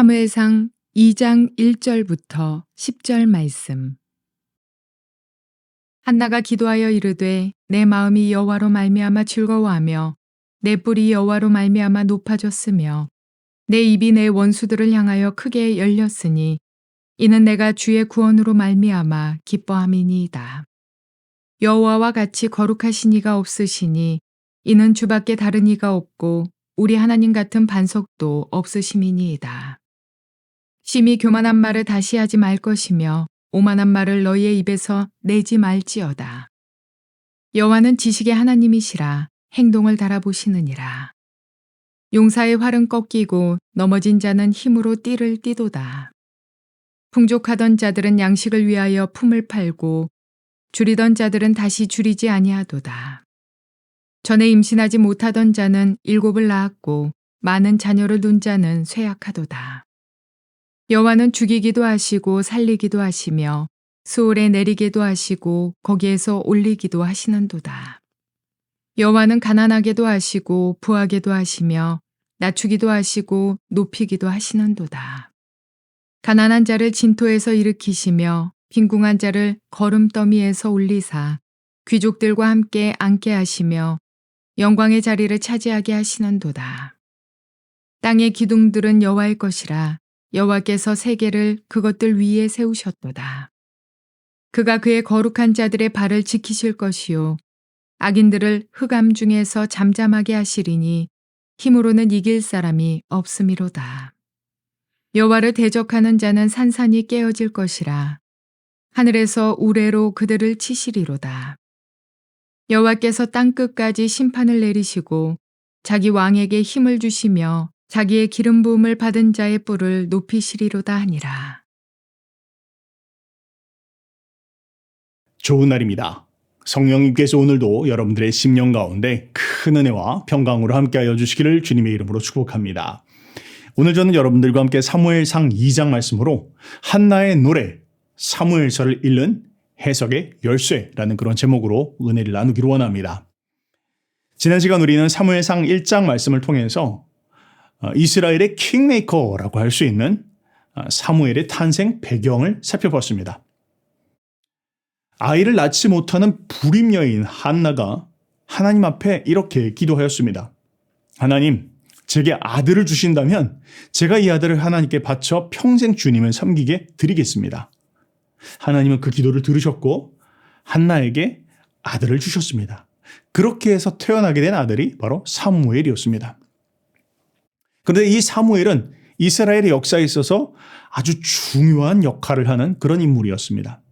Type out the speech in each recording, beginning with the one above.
사무엘상 2장 1절부터 10절 말씀. 한나가 기도하여 이르되 내 마음이 여호와로 말미암아 즐거워하며 내 뿔이 여호와로 말미암아 높아졌으며 내 입이 내 원수들을 향하여 크게 열렸으니 이는 내가 주의 구원으로 말미암아 기뻐함이니이다. 여호와와 같이 거룩하신 이가 없으시니 이는 주밖에 다른 이가 없고 우리 하나님 같은 반석도 없으심이니이다. 심히 교만한 말을 다시 하지 말 것이며 오만한 말을 너희의 입에서 내지 말지어다. 여호와는 지식의 하나님이시라 행동을 달아보시느니라. 용사의 활은 꺾이고 넘어진 자는 힘으로 띠를 띠도다. 풍족하던 자들은 양식을 위하여 품을 팔고 줄이던 자들은 다시 줄이지 아니하도다. 전에 임신하지 못하던 자는 일곱을 낳았고 많은 자녀를 둔 자는 쇠약하도다. 여호와는 죽이기도 하시고 살리기도 하시며 수월에 내리기도 하시고 거기에서 올리기도 하시는도다. 여호와는 가난하게도 하시고 부하게도 하시며 낮추기도 하시고 높이기도 하시는도다. 가난한 자를 진토에서 일으키시며 빈궁한 자를 걸음더미에서 올리사 귀족들과 함께 앉게 하시며 영광의 자리를 차지하게 하시는도다. 땅의 기둥들은 여호와의 것이라 여호와께서 세계를 그것들 위에 세우셨도다. 그가 그의 거룩한 자들의 발을 지키실 것이요 악인들을 흑암 중에서 잠잠하게 하시리니 힘으로는 이길 사람이 없음이로다. 여호와를 대적하는 자는 산산이 깨어질 것이라 하늘에서 우레로 그들을 치시리로다. 여호와께서 땅 끝까지 심판을 내리시고 자기 왕에게 힘을 주시며 자기의 기름 부음을 받은 자의 뿔을 높이시리로다 하니라. 좋은 날입니다. 성령님께서 오늘도 여러분들의 심령 가운데 큰 은혜와 평강으로 함께하여 주시기를 주님의 이름으로 축복합니다. 오늘 저는 여러분들과 함께 사무엘상 2장 말씀으로 한나의 노래 사무엘서를 읽는 해석의 열쇠라는 그런 제목으로 은혜를 나누기로 원합니다. 지난 시간 우리는 사무엘상 1장 말씀을 통해서 어, 이스라엘의 킹메이커라고 할 수 있는 어, 사무엘의 탄생 배경을 살펴봤습니다. 아이를 낳지 못하는 불임 여인 한나가 하나님 앞에 이렇게 기도하였습니다. 하나님, 제게 아들을 주신다면 제가 이 아들을 하나님께 바쳐 평생 주님을 섬기게 드리겠습니다. 하나님은 그 기도를 들으셨고 한나에게 아들을 주셨습니다. 그렇게 해서 태어나게 된 아들이 바로 사무엘이었습니다. 그런데 이 사무엘은 이스라엘의 역사에 있어서 아주 중요한 역할을 하는 그런 인물이었습니다.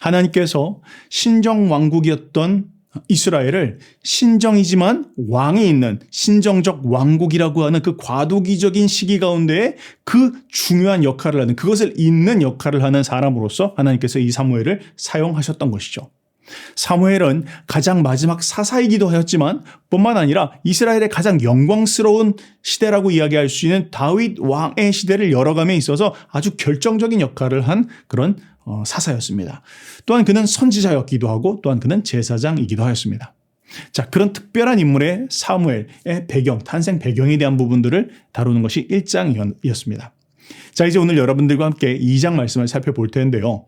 하나님께서 신정 왕국이었던 이스라엘을 신정이지만 왕이 있는 신정적 왕국이라고 하는 그 과도기적인 시기 가운데 그 중요한 역할을 하는 그것을 잇는 역할을 하는 사람으로서 하나님께서 이 사무엘을 사용하셨던 것이죠. 사무엘은 가장 마지막 사사이기도 하였지만 뿐만 아니라 이스라엘의 가장 영광스러운 시대라고 이야기할 수 있는 다윗 왕의 시대를 열어감에 있어서 아주 결정적인 역할을 한 그런 어, 사사였습니다. 또한 그는 선지자였기도 하고 또한 그는 제사장이기도 하였습니다. 자, 그런 특별한 인물의 사무엘의 배경, 탄생 배경에 대한 부분들을 다루는 것이 1장이었습니다. 자, 이제 오늘 여러분들과 함께 2장 말씀을 살펴볼 텐데요.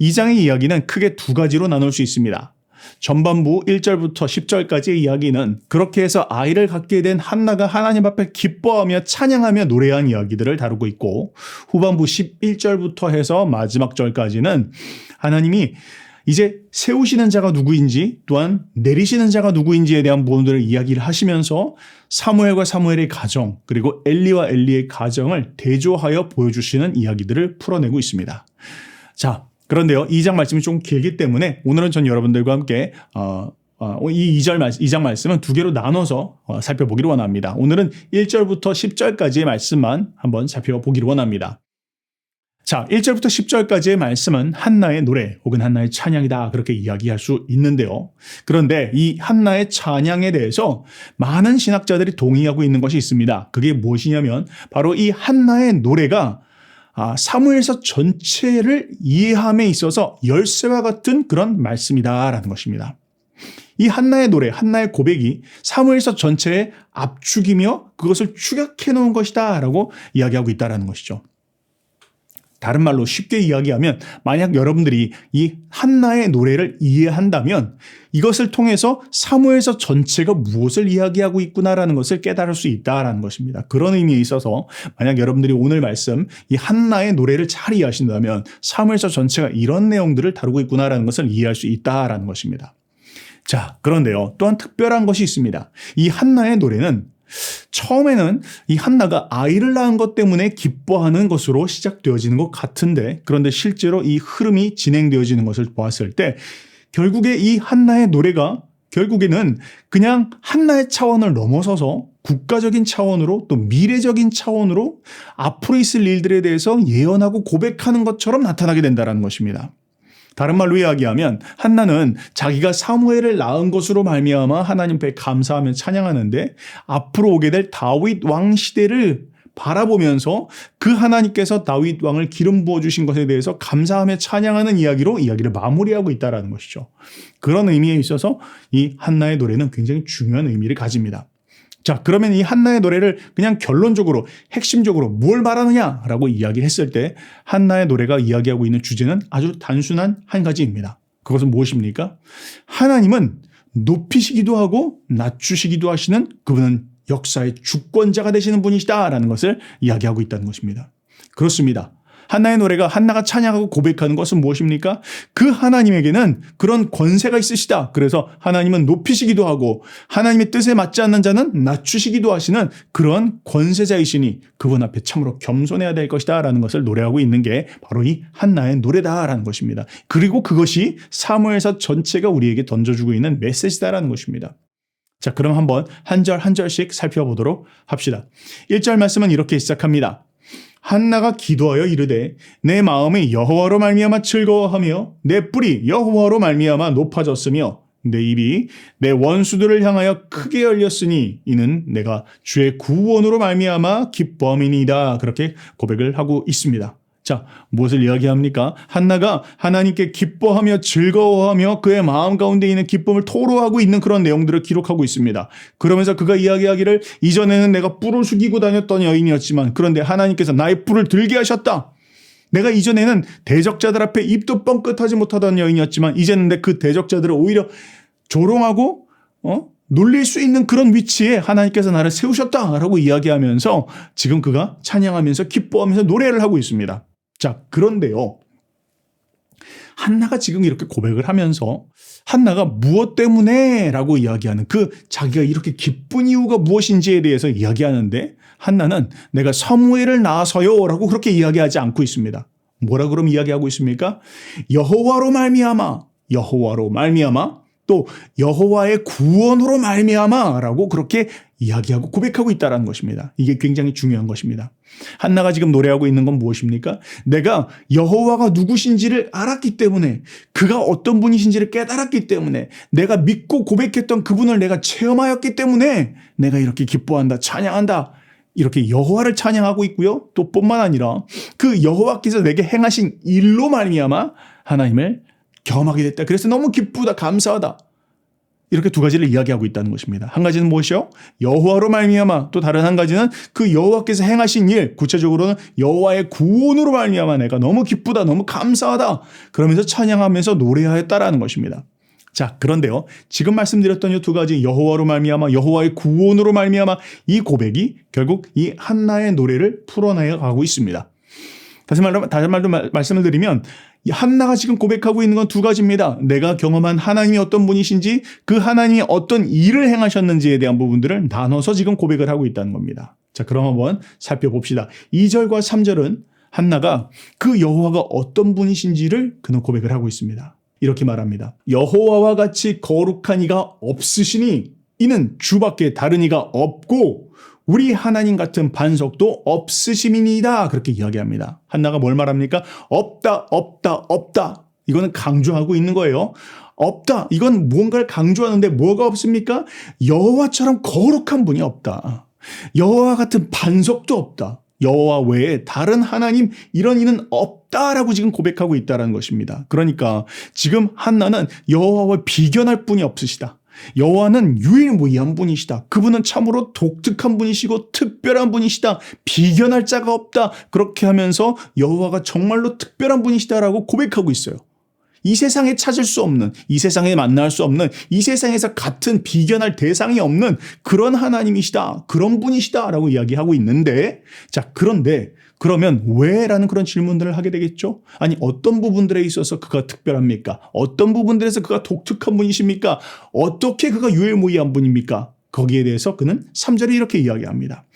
2장의 이야기는 크게 두 가지로 나눌 수 있습니다. 전반부 1절부터 10절까지의 이야기는 그렇게 해서 아이를 갖게 된 한나가 하나님 앞에 기뻐하며 찬양하며 노래한 이야기들을 다루고 있고 후반부 11절부터 해서 마지막 절까지는 하나님이 이제 세우시는 자가 누구인지 또한 내리시는 자가 누구인지에 대한 부분들을 이야기를 하시면서 사무엘과 사무엘의 가정 그리고 엘리와 엘리의 가정을 대조하여 보여주시는 이야기들을 풀어내고 있습니다. 자, 그런데요, 2장 말씀이 좀 길기 때문에 오늘은 전 여러분들과 함께 어, 어, 이 2절 말, 2장 말씀은 두 개로 나눠서 어, 살펴보기를 원합니다. 오늘은 1절부터 10절까지의 말씀만 한번 살펴보기를 원합니다. 자, 1절부터 10절까지의 말씀은 한나의 노래 혹은 한나의 찬양이다. 그렇게 이야기할 수 있는데요. 그런데 이 한나의 찬양에 대해서 많은 신학자들이 동의하고 있는 것이 있습니다. 그게 무엇이냐면 바로 이 한나의 노래가 아, 사무엘서 전체를 이해함에 있어서 열쇠와 같은 그런 말씀이다라는 것입니다. 이 한나의 노래, 한나의 고백이 사무엘서 전체의 압축이며 그것을 축약해 놓은 것이다라고 이야기하고 있다라는 것이죠. 다른 말로 쉽게 이야기하면 만약 여러분들이 이 한나의 노래를 이해한다면 이것을 통해서 사무엘서 전체가 무엇을 이야기하고 있구나라는 것을 깨달을 수 있다라는 것입니다. 그런 의미에 있어서 만약 여러분들이 오늘 말씀 이 한나의 노래를 잘 이해하신다면 사무엘서 전체가 이런 내용들을 다루고 있구나라는 것을 이해할 수 있다라는 것입니다. 자, 그런데요. 또한 특별한 것이 있습니다. 이 한나의 노래는 처음에는 이 한나가 아이를 낳은 것 때문에 기뻐하는 것으로 시작되어지는 것 같은데 그런데 실제로 이 흐름이 진행되어지는 것을 보았을 때 결국에 이 한나의 노래가 결국에는 그냥 한나의 차원을 넘어서서 국가적인 차원으로 또 미래적인 차원으로 앞으로 있을 일들에 대해서 예언하고 고백하는 것처럼 나타나게 된다는 것입니다. 다른 말로 이야기하면 한나는 자기가 사무엘을 낳은 것으로 말미암아 하나님 앞에 감사하며 찬양하는데 앞으로 오게 될 다윗 왕 시대를 바라보면서 그 하나님께서 다윗 왕을 기름 부어 주신 것에 대해서 감사하며 찬양하는 이야기로 이야기를 마무리하고 있다라는 것이죠. 그런 의미에 있어서 이 한나의 노래는 굉장히 중요한 의미를 가집니다. 자, 그러면 이 한나의 노래를 그냥 결론적으로 핵심적으로 뭘 말하느냐라고 이야기했을 때 한나의 노래가 이야기하고 있는 주제는 아주 단순한 한 가지입니다. 그것은 무엇입니까? 하나님은 높이시기도 하고 낮추시기도 하시는 그분은 역사의 주권자가 되시는 분이시다라는 것을 이야기하고 있다는 것입니다. 그렇습니다. 한나의 노래가 한나가 찬양하고 고백하는 것은 무엇입니까? 그 하나님에게는 그런 권세가 있으시다. 그래서 하나님은 높이시기도 하고 하나님의 뜻에 맞지 않는 자는 낮추시기도 하시는 그런 권세자이시니 그분 앞에 참으로 겸손해야 될 것이다 라는 것을 노래하고 있는 게 바로 이 한나의 노래다 라는 것입니다. 그리고 그것이 사무엘서 전체가 우리에게 던져주고 있는 메시지다라는 것입니다. 자, 그럼 한번 한 절 한 절씩 살펴보도록 합시다. 1절 말씀은 이렇게 시작합니다. 한나가 기도하여 이르되 내 마음이 여호와로 말미암아 즐거워하며 내 뿔이 여호와로 말미암아 높아졌으며 내 입이 내 원수들을 향하여 크게 열렸으니 이는 내가 주의 구원으로 말미암아 기뻐함이니이다 그렇게 고백을 하고 있습니다. 자, 무엇을 이야기합니까? 한나가 하나님께 기뻐하며 즐거워하며 그의 마음 가운데 있는 기쁨을 토로하고 있는 그런 내용들을 기록하고 있습니다. 그러면서 그가 이야기하기를 이전에는 내가 뿔을 숙이고 다녔던 여인이었지만 그런데 하나님께서 나의 뿔을 들게 하셨다. 내가 이전에는 대적자들 앞에 입도 뻥끗하지 못하던 여인이었지만 이제는 내그 대적자들을 오히려 조롱하고 어? 놀릴 수 있는 그런 위치에 하나님께서 나를 세우셨다라고 이야기하면서 지금 그가 찬양하면서 기뻐하면서 노래를 하고 있습니다. 자, 그런데요. 한나가 지금 이렇게 고백을 하면서 한나가 무엇 때문에 라고 이야기하는 그 자기가 이렇게 기쁜 이유가 무엇인지에 대해서 이야기하는데 한나는 내가 사무엘을 낳아서요 라고 그렇게 이야기하지 않고 있습니다. 뭐라 그럼 이야기하고 있습니까? 여호와로 말미암아 여호와로 말미암아 또 여호와의 구원으로 말미암아라고 그렇게 이야기하고 고백하고 있다라는 것입니다. 이게 굉장히 중요한 것입니다. 한나가 지금 노래하고 있는 건 무엇입니까? 내가 여호와가 누구신지를 알았기 때문에 그가 어떤 분이신지를 깨달았기 때문에 내가 믿고 고백했던 그분을 내가 체험하였기 때문에 내가 이렇게 기뻐한다, 찬양한다. 이렇게 여호와를 찬양하고 있고요. 또 뿐만 아니라 그 여호와께서 내게 행하신 일로 말미암아 하나님을 경험하게 됐다. 그래서 너무 기쁘다, 감사하다. 이렇게 두 가지를 이야기하고 있다는 것입니다. 한 가지는 무엇이요? 여호와로 말미암아. 또 다른 한 가지는 그 여호와께서 행하신 일, 구체적으로는 여호와의 구원으로 말미암아 내가 너무 기쁘다, 너무 감사하다. 그러면서 찬양하면서 노래하였다라는 것입니다. 자, 그런데요. 지금 말씀드렸던 이 두 가지 여호와로 말미암아 여호와의 구원으로 말미암아 이 고백이 결국 이 한나의 노래를 풀어내어 가고 있습니다. 다시 말로 다시 말로 말씀을 드리면 이 한나가 지금 고백하고 있는 건 두 가지입니다. 내가 경험한 하나님이 어떤 분이신지 그 하나님이 어떤 일을 행하셨는지에 대한 부분들을 나눠서 지금 고백을 하고 있다는 겁니다. 자, 그럼 한번 살펴봅시다. 2절과 3절은 한나가 그 여호와가 어떤 분이신지를 그는 고백을 하고 있습니다. 이렇게 말합니다. 여호와와 같이 거룩한 이가 없으시니 이는 주밖에 다른 이가 없고 우리 하나님 같은 반석도 없으심이니이다. 그렇게 이야기합니다. 한나가 뭘 말합니까? 없다, 없다, 없다. 이거는 강조하고 있는 거예요. 없다. 이건 뭔가를 강조하는데 뭐가 없습니까? 여호와처럼 거룩한 분이 없다. 여호와 같은 반석도 없다. 여호와 외에 다른 하나님 이런 이는 없다라고 지금 고백하고 있다라는 것입니다. 그러니까 지금 한나는 여호와와 비견할 분이 없으시다. 여호와는 유일무이한 분이시다. 그분은 참으로 독특한 분이시고 특별한 분이시다. 비견할 자가 없다. 그렇게 하면서 여호와가 정말로 특별한 분이시다라고 고백하고 있어요. 이 세상에 찾을 수 없는, 이 세상에 만날 수 없는, 이 세상에서 같은 비견할 대상이 없는 그런 하나님이시다. 그런 분이시다라고 이야기하고 있는데, 자, 그런데 그러면 왜? 라는 그런 질문들을 하게 되겠죠? 아니, 어떤 부분들에 있어서 그가 특별합니까? 어떤 부분들에서 그가 독특한 분이십니까? 어떻게 그가 유일무이한 분입니까? 거기에 대해서 그는 3절에 이렇게 이야기합니다.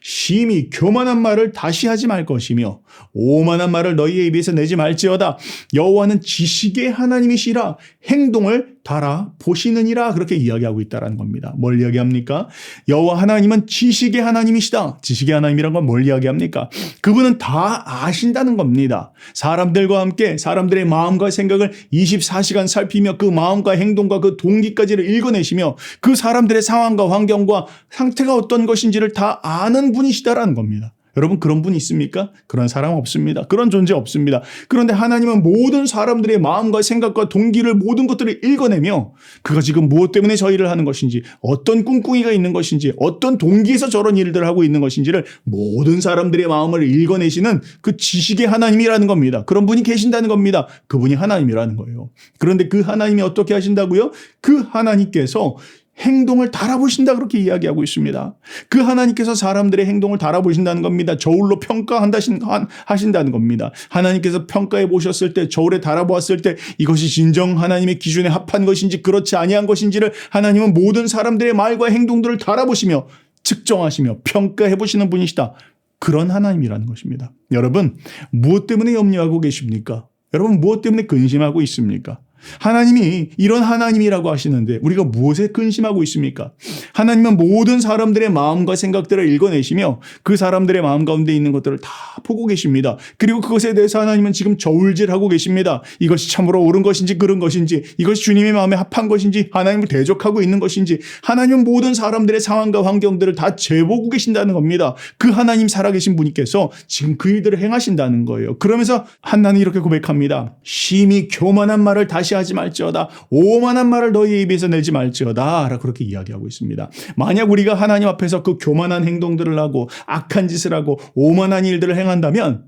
심히 교만한 말을 다시 하지 말 것이며 오만한 말을 너희의 입에서 내지 말지어다 여호와는 지식의 하나님이시라 행동을 달아 보시느니라 그렇게 이야기하고 있다라는 겁니다. 뭘 이야기합니까? 여호와 하나님은 지식의 하나님이시다. 지식의 하나님이란 건 뭘 이야기합니까? 그분은 다 아신다는 겁니다. 사람들과 함께 사람들의 마음과 생각을 24시간 살피며 그 마음과 행동과 그 동기까지를 읽어내시며 그 사람들의 상황과 환경과 상태가 어떤 것인지를 다 아는 분이시다라는 겁니다. 여러분 그런 분 있습니까? 그런 사람 없습니다. 그런 존재 없습니다. 그런데 하나님은 모든 사람들의 마음과 생각과 동기를 모든 것들을 읽어내며 그가 지금 무엇 때문에 저 일을 하는 것인지 어떤 꿍꿍이가 있는 것인지 어떤 동기에서 저런 일들을 하고 있는 것인지를 모든 사람들의 마음을 읽어내시는 그 지식의 하나님이라는 겁니다. 그런 분이 계신다는 겁니다. 그분이 하나님이라는 거예요. 그런데 그 하나님이 어떻게 하신다고요? 그 하나님께서 행동을 달아보신다 그렇게 이야기하고 있습니다. 그 하나님께서 사람들의 행동을 달아보신다는 겁니다. 저울로 평가하신다는 겁니다. 하나님께서 평가해 보셨을 때 저울에 달아보았을 때 이것이 진정 하나님의 기준에 합한 것인지 그렇지 아니한 것인지를 하나님은 모든 사람들의 말과 행동들을 달아보시며 측정하시며 평가해 보시는 분이시다. 그런 하나님이라는 것입니다. 여러분 무엇 때문에 염려하고 계십니까? 여러분 무엇 때문에 근심하고 있습니까? 하나님이 이런 하나님이라고 하시는데 우리가 무엇에 근심하고 있습니까? 하나님은 모든 사람들의 마음과 생각들을 읽어내시며 그 사람들의 마음 가운데 있는 것들을 다 보고 계십니다. 그리고 그것에 대해서 하나님은 지금 저울질하고 계십니다. 이것이 참으로 옳은 것인지 그른 것인지 이것이 주님의 마음에 합한 것인지 하나님을 대적하고 있는 것인지 하나님은 모든 사람들의 상황과 환경들을 다 재보고 계신다는 겁니다. 그 하나님 살아계신 분께서 지금 그 일들을 행하신다는 거예요. 그러면서 한나는 이렇게 고백합니다. 심히 교만한 말을 다시 하지 말지어다. 오만한 말을 너희 입에서 내지 말지어다. 라고 그렇게 이야기하고 있습니다. 만약 우리가 하나님 앞에서 그 교만한 행동들을 하고 악한 짓을 하고 오만한 일들을 행한다면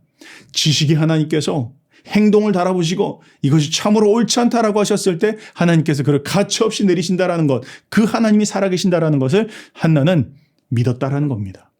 지식이 하나님께서 행동을 달아보시고 이것이 참으로 옳지 않다라고 하셨을 때 하나님께서 그를 가차없이 내리신다라는 것, 그 하나님이 살아계신다라는 것을 한나는 믿었다라는 겁니다.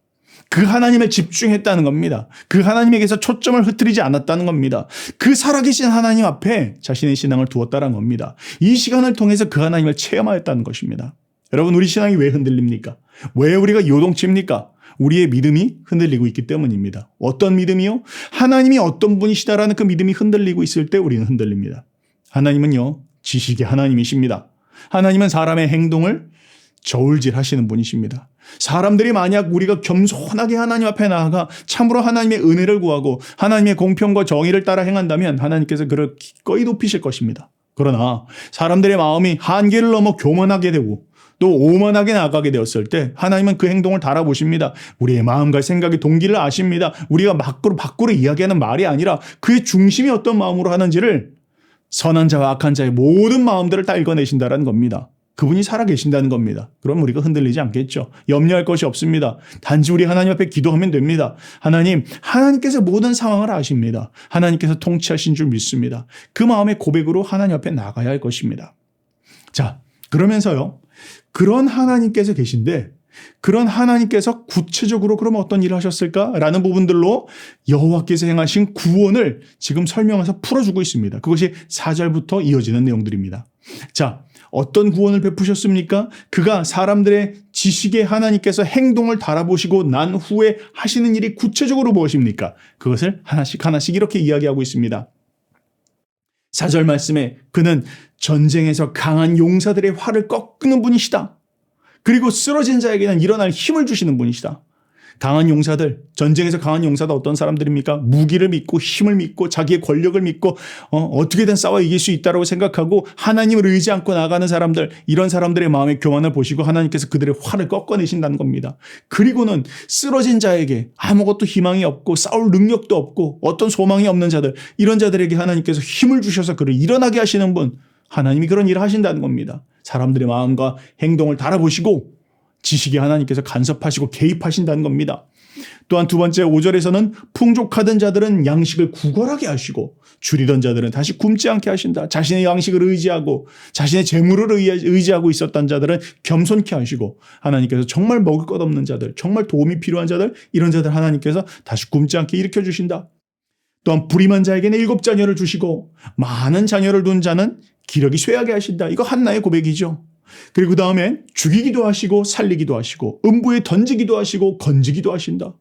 그 하나님에 집중했다는 겁니다. 그 하나님에게서 초점을 흐트리지 않았다는 겁니다. 그 살아계신 하나님 앞에 자신의 신앙을 두었다는 겁니다. 이 시간을 통해서 그 하나님을 체험하였다는 것입니다. 여러분, 우리 신앙이 왜 흔들립니까? 왜 우리가 요동칩니까? 우리의 믿음이 흔들리고 있기 때문입니다. 어떤 믿음이요? 하나님이 어떤 분이시다라는 그 믿음이 흔들리고 있을 때 우리는 흔들립니다. 하나님은요, 지식의 하나님이십니다. 하나님은 사람의 행동을 저울질 하시는 분이십니다. 사람들이 만약 우리가 겸손하게 하나님 앞에 나아가 참으로 하나님의 은혜를 구하고 하나님의 공평과 정의를 따라 행한다면 하나님께서 그를 기꺼이 높이실 것입니다. 그러나 사람들의 마음이 한계를 넘어 교만하게 되고 또 오만하게 나가게 되었을 때 하나님은 그 행동을 달아보십니다. 우리의 마음과 생각의 동기를 아십니다. 우리가 밖으로 밖으로 이야기하는 말이 아니라 그의 중심이 어떤 마음으로 하는지를 선한 자와 악한 자의 모든 마음들을 다 읽어내신다는 겁니다. 그분이 살아계신다는 겁니다. 그럼 우리가 흔들리지 않겠죠. 염려할 것이 없습니다. 단지 우리 하나님 앞에 기도하면 됩니다. 하나님, 하나님께서 모든 상황을 아십니다. 하나님께서 통치하신 줄 믿습니다. 그 마음의 고백으로 하나님 앞에 나가야 할 것입니다. 자, 그러면서요. 그런 하나님께서 계신데 그런 하나님께서 구체적으로 그럼 어떤 일을 하셨을까라는 부분들로 여호와께서 행하신 구원을 지금 설명해서 풀어주고 있습니다. 그것이 4절부터 이어지는 내용들입니다. 자, 어떤 구원을 베푸셨습니까? 그가 사람들의 지식에 하나님께서 행동을 달아보시고 난 후에 하시는 일이 구체적으로 무엇입니까? 그것을 하나씩 하나씩 이렇게 이야기하고 있습니다. 4절 말씀에 그는 전쟁에서 강한 용사들의 활을 꺾는 분이시다. 그리고 쓰러진 자에게는 일어날 힘을 주시는 분이시다. 강한 용사들, 전쟁에서 강한 용사도 어떤 사람들입니까? 무기를 믿고 힘을 믿고 자기의 권력을 믿고 어, 떻게든 싸워 이길 수 있다고 생각하고 하나님을 의지 않고 나가는 사람들, 이런 사람들의 마음의 교만을 보시고 하나님께서 그들의 활을 꺾어내신다는 겁니다. 그리고는 쓰러진 자에게 아무것도 희망이 없고 싸울 능력도 없고 어떤 소망이 없는 자들, 이런 자들에게 하나님께서 힘을 주셔서 그를 일어나게 하시는 분, 하나님이 그런 일을 하신다는 겁니다. 사람들의 마음과 행동을 달아보시고 지식이 하나님께서 간섭하시고 개입하신다는 겁니다. 또한 두 번째 5절에서는 풍족하던 자들은 양식을 구걸하게 하시고 줄이던 자들은 다시 굶지 않게 하신다. 자신의 양식을 의지하고 자신의 재물을 의지- 의지하고 있었던 자들은 겸손케 하시고 하나님께서 정말 먹을 것 없는 자들, 정말 도움이 필요한 자들 이런 자들 하나님께서 다시 굶지 않게 일으켜 주신다. 또한 불임한 자에게는 일곱 자녀를 주시고 많은 자녀를 둔 자는 기력이 쇠하게 하신다. 이거 한나의 고백이죠. 그리고 그 다음에 죽이기도 하시고 살리기도 하시고 음부에 던지기도 하시고 건지기도 하신다.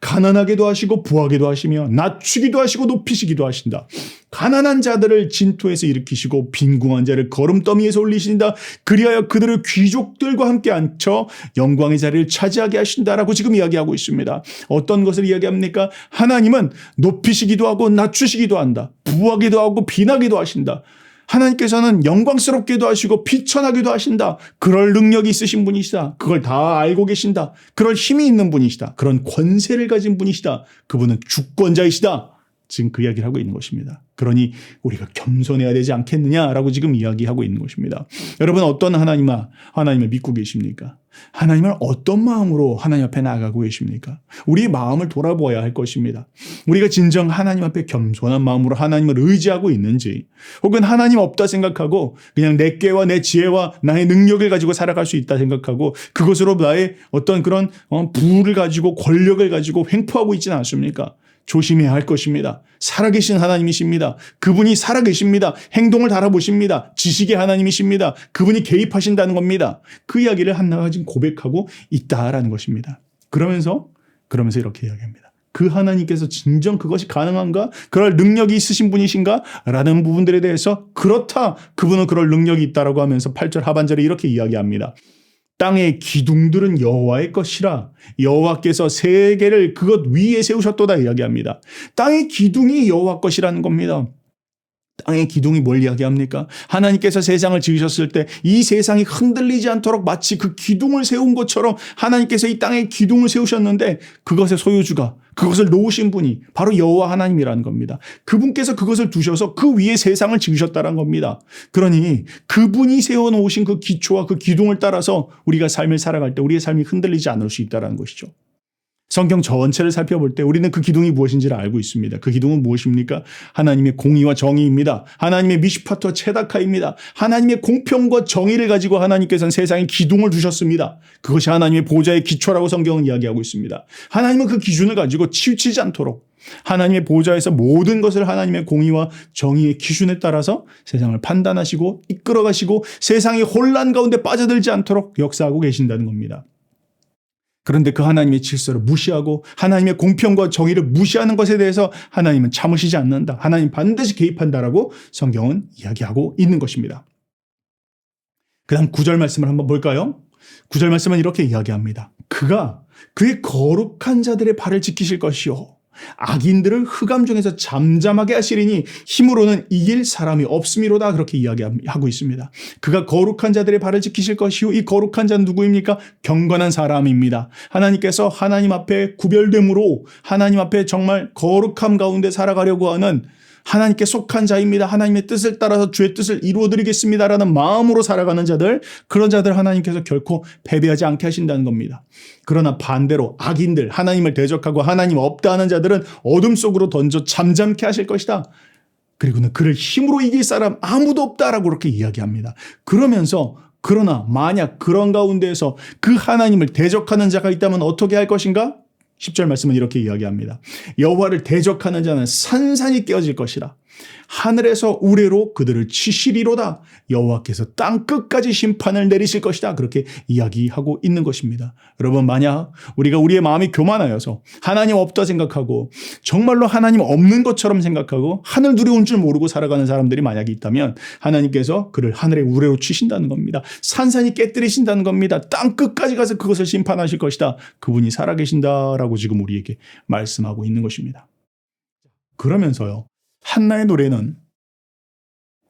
가난하게도 하시고 부하게도 하시며 낮추기도 하시고 높이시기도 하신다. 가난한 자들을 진토에서 일으키시고 빈궁한 자를 걸음더미에서 올리신다. 그리하여 그들을 귀족들과 함께 앉혀 영광의 자리를 차지하게 하신다라고 지금 이야기하고 있습니다. 어떤 것을 이야기합니까? 하나님은 높이시기도 하고 낮추시기도 한다. 부하기도 하고 빈하기도 하신다. 하나님께서는 영광스럽게도 하시고 비천하기도 하신다. 그럴 능력이 있으신 분이시다. 그걸 다 알고 계신다. 그럴 힘이 있는 분이시다. 그런 권세를 가진 분이시다. 그분은 주권자이시다. 지금 그 이야기를 하고 있는 것입니다. 그러니 우리가 겸손해야 되지 않겠느냐라고 지금 이야기하고 있는 것입니다. 여러분 어떤 하나님아 하나님을 믿고 계십니까? 하나님을 어떤 마음으로 하나님 앞에 나아가고 계십니까? 우리의 마음을 돌아보아야 할 것입니다. 우리가 진정 하나님 앞에 겸손한 마음으로 하나님을 의지하고 있는지 혹은 하나님 없다 생각하고 그냥 내 꾀와 내 지혜와 나의 능력을 가지고 살아갈 수 있다 생각하고 그것으로 나의 어떤 그런 어, 부를 가지고 권력을 가지고 횡포하고 있지는 않습니까? 조심해야 할 것입니다. 살아계신 하나님이십니다. 그분이 살아계십니다. 행동을 달아보십니다. 지식의 하나님이십니다. 그분이 개입하신다는 겁니다. 그 이야기를 한나가 지금 고백하고 있다라는 것입니다. 그러면서 그러면서 이렇게 이야기합니다. 그 하나님께서 진정 그것이 가능한가? 그럴 능력이 있으신 분이신가? 라는 부분들에 대해서 그렇다. 그분은 그럴 능력이 있다라고 하면서 8절 하반절에 이렇게 이야기합니다. 땅의 기둥들은 여호와의 것이라 여호와께서 세계를 그것 위에 세우셨도다 이야기합니다. 땅의 기둥이 여호와 것이라는 겁니다. 땅의 기둥이 뭘 이야기합니까? 하나님께서 세상을 지으셨을 때 이 세상이 흔들리지 않도록 마치 그 기둥을 세운 것처럼 하나님께서 이 땅에 기둥을 세우셨는데 그것의 소유주가 그것을 놓으신 분이 바로 여호와 하나님이라는 겁니다. 그분께서 그것을 두셔서 그 위에 세상을 지으셨다는 겁니다. 그러니 그분이 세워 놓으신 그 기초와 그 기둥을 따라서 우리가 삶을 살아갈 때 우리의 삶이 흔들리지 않을 수 있다는 것이죠. 성경 전체를 살펴볼 때 우리는 그 기둥이 무엇인지를 알고 있습니다. 그 기둥은 무엇입니까? 하나님의 공의와 정의입니다. 하나님의 미시파트와 체다카입니다. 하나님의 공평과 정의를 가지고 하나님께서는 세상에 기둥을 두셨습니다. 그것이 하나님의 보좌의 기초라고 성경은 이야기하고 있습니다. 하나님은 그 기준을 가지고 치우치지 않도록 하나님의 보좌에서 모든 것을 하나님의 공의와 정의의 기준에 따라서 세상을 판단하시고 이끌어 가시고 세상의 혼란 가운데 빠져들지 않도록 역사하고 계신다는 겁니다. 그런데 그 하나님의 질서를 무시하고 하나님의 공평과 정의를 무시하는 것에 대해서 하나님은 참으시지 않는다. 하나님 반드시 개입한다라고 성경은 이야기하고 있는 것입니다. 그 다음 9절 말씀을 한번 볼까요? 9절 말씀은 이렇게 이야기합니다. 그가 그의 거룩한 자들의 발을 지키실 것이요. 악인들을 흑암 중에서 잠잠하게 하시리니 힘으로는 이길 사람이 없음이로다 그렇게 이야기하고 있습니다. 그가 거룩한 자들의 발을 지키실 것이요 이 거룩한 자는 누구입니까? 경건한 사람입니다. 하나님께서 하나님 앞에 구별됨으로 하나님 앞에 정말 거룩함 가운데 살아가려고 하는 하나님께 속한 자입니다. 하나님의 뜻을 따라서 주의 뜻을 이루어 드리겠습니다라는 마음으로 살아가는 자들, 그런 자들 하나님께서 결코 패배하지 않게 하신다는 겁니다. 그러나 반대로 악인들, 하나님을 대적하고 하나님 없다 하는 자들은 어둠 속으로 던져 잠잠케 하실 것이다. 그리고는 그를 힘으로 이길 사람 아무도 없다라고 그렇게 이야기합니다. 그러면서 그러나 만약 그런 가운데에서 그 하나님을 대적하는 자가 있다면 어떻게 할 것인가? 10절 말씀은 이렇게 이야기합니다. 여호와를 대적하는 자는 산산이 깨어질 것이라. 하늘에서 우레로 그들을 치시리로다. 여호와께서 땅 끝까지 심판을 내리실 것이다. 그렇게 이야기하고 있는 것입니다. 여러분 만약 우리가 우리의 마음이 교만하여서 하나님 없다 생각하고 정말로 하나님 없는 것처럼 생각하고 하늘 두려운 줄 모르고 살아가는 사람들이 만약에 있다면 하나님께서 그를 하늘의 우레로 치신다는 겁니다. 산산이 깨뜨리신다는 겁니다. 땅 끝까지 가서 그것을 심판하실 것이다. 그분이 살아계신다라고 지금 우리에게 말씀하고 있는 것입니다. 그러면서요. 한나의 노래는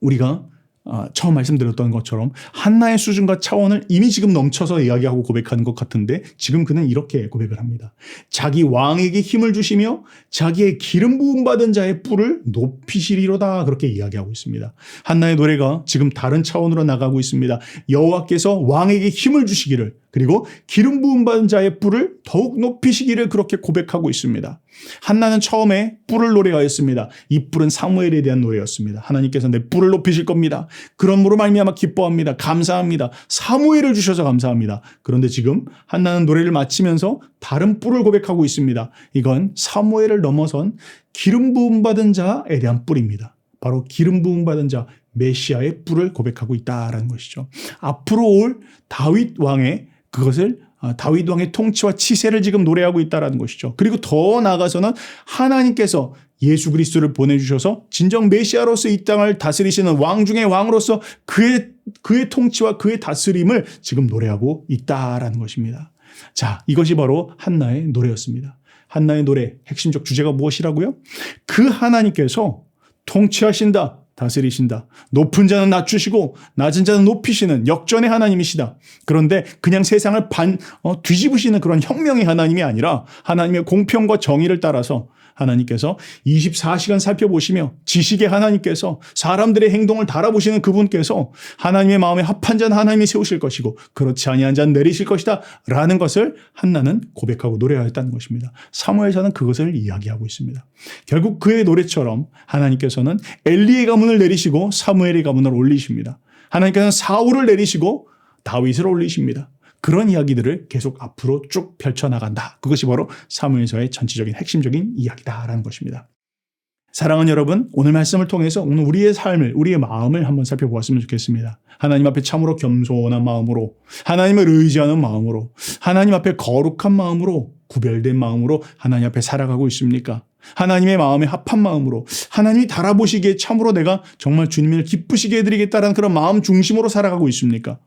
우리가 아, 처음 말씀드렸던 것처럼 한나의 수준과 차원을 이미 지금 넘쳐서 이야기하고 고백하는 것 같은데 지금 그는 이렇게 고백을 합니다. 자기 왕에게 힘을 주시며 자기의 기름 부음 받은 자의 뿔을 높이시리로다 그렇게 이야기하고 있습니다. 한나의 노래가 지금 다른 차원으로 나가고 있습니다. 여호와께서 왕에게 힘을 주시기를 그리고 기름 부음 받은 자의 뿔을 더욱 높이시기를 그렇게 고백하고 있습니다. 한나는 처음에 뿔을 노래하였습니다. 이 뿔은 사무엘에 대한 노래였습니다. 하나님께서 내 뿔을 높이실 겁니다. 그러므로 말미암아 기뻐합니다. 감사합니다. 사무엘을 주셔서 감사합니다. 그런데 지금 한나는 노래를 마치면서 다른 뿔을 고백하고 있습니다. 이건 사무엘을 넘어선 기름 부음 받은 자에 대한 뿔입니다. 바로 기름 부음 받은 자 메시아의 뿔을 고백하고 있다라는 것이죠. 앞으로 올 다윗 왕의 그것을 아, 다윗 왕의 통치와 치세를 지금 노래하고 있다라는 것이죠. 그리고 더 나아가서는 하나님께서 예수 그리스도를 보내주셔서 진정 메시아로서 이 땅을 다스리시는 왕 중의 왕으로서 그의 그의 통치와 그의 다스림을 지금 노래하고 있다라는 것입니다. 자, 이것이 바로 한나의 노래였습니다. 한나의 노래 핵심적 주제가 무엇이라고요? 그 하나님께서 통치하신다. 다스리신다. 높은 자는 낮추시고 낮은 자는 높이시는 역전의 하나님이시다. 그런데 그냥 세상을 반 어, 뒤집으시는 그런 혁명의 하나님이 아니라 하나님의 공평과 정의를 따라서 하나님께서 24시간 살펴보시며 지식의 하나님께서 사람들의 행동을 달아보시는 그분께서 하나님의 마음에 합한 자는 하나님이 세우실 것이고 그렇지 아니한 자는 내리실 것이다 라는 것을 한나는 고백하고 노래하였다는 것입니다. 사무엘서는 그것을 이야기하고 있습니다. 결국 그의 노래처럼 하나님께서는 엘리의 가문을 내리시고 사무엘의 가문을 올리십니다. 하나님께서는 사울을 내리시고 다윗을 올리십니다. 그런 이야기들을 계속 앞으로 쭉 펼쳐나간다. 그것이 바로 사무엘서의 전체적인 핵심적인 이야기다라는 것입니다. 사랑하는 여러분, 오늘 말씀을 통해서 오늘 우리의 삶을, 우리의 마음을 한번 살펴보았으면 좋겠습니다. 하나님 앞에 참으로 겸손한 마음으로, 하나님을 의지하는 마음으로, 하나님 앞에 거룩한 마음으로, 구별된 마음으로 하나님 앞에 살아가고 있습니까? 하나님의 마음에 합한 마음으로, 하나님이 달아보시기에 참으로 내가 정말 주님을 기쁘시게 해드리겠다는 그런 마음 중심으로 살아가고 있습니까?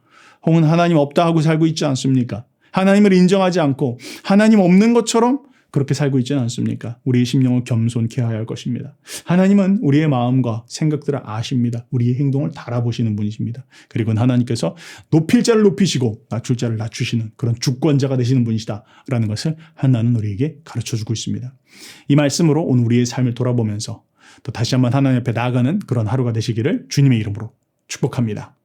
혹은 하나님 없다 하고 살고 있지 않습니까? 하나님을 인정하지 않고 하나님 없는 것처럼 그렇게 살고 있지는 않습니까? 우리의 심령을 겸손케 해야 할 것입니다. 하나님은 우리의 마음과 생각들을 아십니다. 우리의 행동을 달아보시는 분이십니다. 그리고 하나님께서 높일 자를 높이시고 낮출 자를 낮추시는 그런 주권자가 되시는 분이시다라는 것을 한나는 우리에게 가르쳐 주고 있습니다. 이 말씀으로 오늘 우리의 삶을 돌아보면서 또 다시 한번 하나님 앞에 나아가는 그런 하루가 되시기를 주님의 이름으로 축복합니다.